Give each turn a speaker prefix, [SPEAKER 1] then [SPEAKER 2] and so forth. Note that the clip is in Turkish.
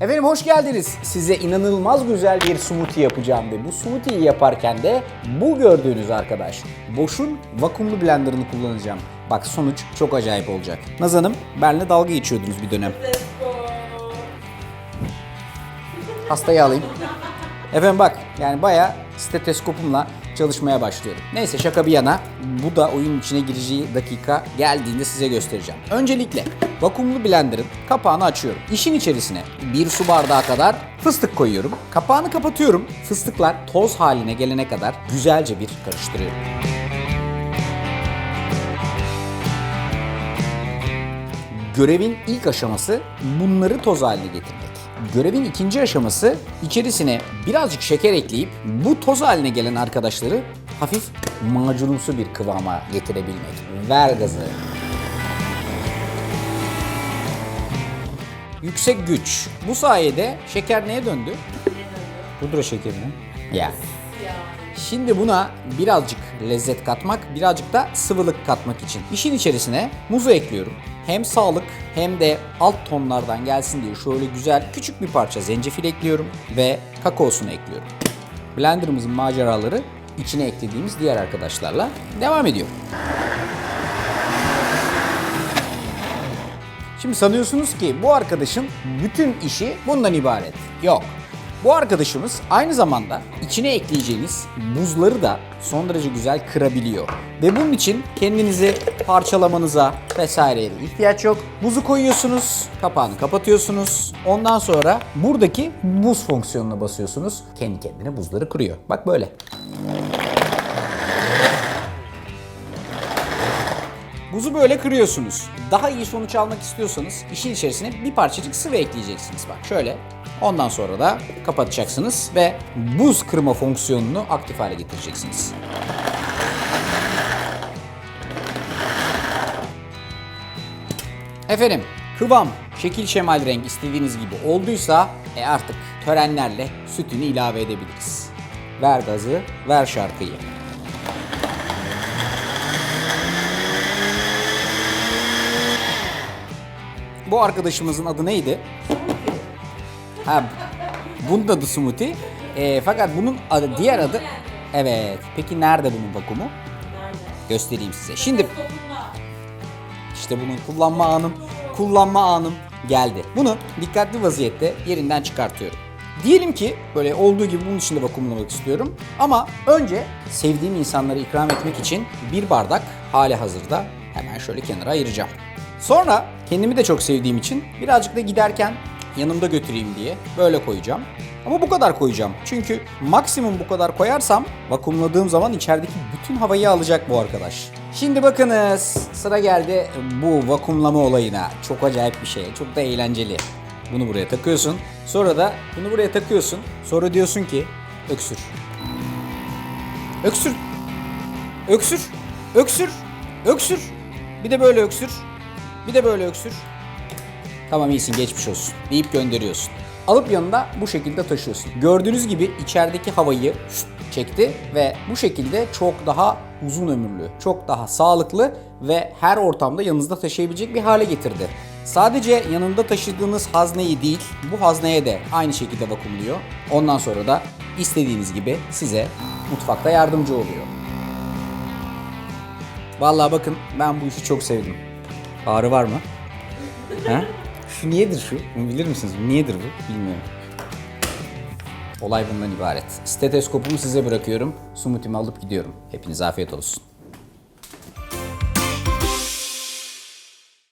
[SPEAKER 1] Efendim hoş geldiniz. Size inanılmaz güzel bir smoothie yapacağım ve bu smoothie'yi yaparken de bu gördüğünüz arkadaş Bosch'un vakumlu blenderını kullanacağım. Bak sonuç çok acayip olacak. Naz Hanım benle dalga geçiyordunuz bir dönem. Hastayı alayım. Efendim bak yani bayağı steteskopumla çalışmaya başlıyorum. Neyse şaka bir yana bu da oyun içine gireceği dakika geldiğinde size göstereceğim. Öncelikle vakumlu blenderın kapağını açıyorum. İşin içerisine bir su bardağı kadar fıstık koyuyorum. Kapağını kapatıyorum. Fıstıklar toz haline gelene kadar güzelce bir karıştırıyorum. Görevin ilk aşaması bunları toz haline getirmek. Görevin ikinci aşaması içerisine birazcık şeker ekleyip bu toz haline gelen arkadaşları hafif macunumsu bir kıvama getirebilmek. Ver gazı. Yüksek güç. Bu sayede şeker neye döndü? Pudra şekerine. Ya. Şimdi buna birazcık lezzet katmak, birazcık da sıvılık katmak için işin içerisine muzu ekliyorum. Hem sağlık hem de alt tonlardan gelsin diye şöyle güzel küçük bir parça zencefil ekliyorum ve kakaosunu ekliyorum. Blenderımızın maceraları içine eklediğimiz diğer arkadaşlarla devam ediyor. Şimdi sanıyorsunuz ki bu arkadaşın bütün işi bundan ibaret. Yok. Bu arkadaşımız aynı zamanda içine ekleyeceğiniz buzları da son derece güzel kırabiliyor. Ve bunun için kendinizi parçalamanıza vesaireye de ihtiyaç yok. Buzu koyuyorsunuz, kapağını kapatıyorsunuz. Ondan sonra buradaki buz fonksiyonuna basıyorsunuz. Kendi kendine buzları kırıyor. Bak böyle. Buzu böyle kırıyorsunuz. Daha iyi sonuç almak istiyorsanız işin içerisine bir parçacık sıvı ekleyeceksiniz. Bak şöyle. Ondan sonra da kapatacaksınız ve buz kırma fonksiyonunu aktif hale getireceksiniz. Efendim kıvam, şekil şemal renk istediğiniz gibi olduysa e artık törenlerle sütünü ilave edebiliriz. Ver gazı, ver şarkıyı. Bu arkadaşımızın adı neydi? Ha, bunun adı smoothie. Ee, fakat bunun adı, diğer adı... Evet. Peki nerede bunun vakumu? Göstereyim size. Şimdi işte bunun kullanma anım, kullanma anım geldi. Bunu dikkatli vaziyette yerinden çıkartıyorum. Diyelim ki böyle olduğu gibi bunun içinde vakumlamak istiyorum. Ama önce sevdiğim insanlara ikram etmek için bir bardak hali hazırda hemen şöyle kenara ayıracağım. Sonra kendimi de çok sevdiğim için birazcık da giderken yanımda götüreyim diye böyle koyacağım. Ama bu kadar koyacağım. Çünkü maksimum bu kadar koyarsam vakumladığım zaman içerideki bütün havayı alacak bu arkadaş. Şimdi bakınız sıra geldi bu vakumlama olayına. Çok acayip bir şey. Çok da eğlenceli. Bunu buraya takıyorsun. Sonra da bunu buraya takıyorsun. Sonra diyorsun ki öksür. Öksür. Öksür. Öksür. Öksür. Bir de böyle öksür. Bir de böyle öksür. Tamam iyisin geçmiş olsun deyip gönderiyorsun. Alıp yanında bu şekilde taşıyorsun. Gördüğünüz gibi içerideki havayı çekti ve bu şekilde çok daha uzun ömürlü, çok daha sağlıklı ve her ortamda yanınızda taşıyabilecek bir hale getirdi. Sadece yanında taşıdığınız hazneyi değil, bu hazneye de aynı şekilde vakumluyor. Ondan sonra da istediğiniz gibi size mutfakta yardımcı oluyor. Vallahi bakın ben bu işi çok sevdim. Ağrı var mı? Ha? Şu niyedir şu? Bunu bilir misiniz? Niyedir bu? Bilmiyorum. Olay bundan ibaret. Stetoskopumu size bırakıyorum. Smoothie'mi alıp gidiyorum. Hepinize afiyet olsun.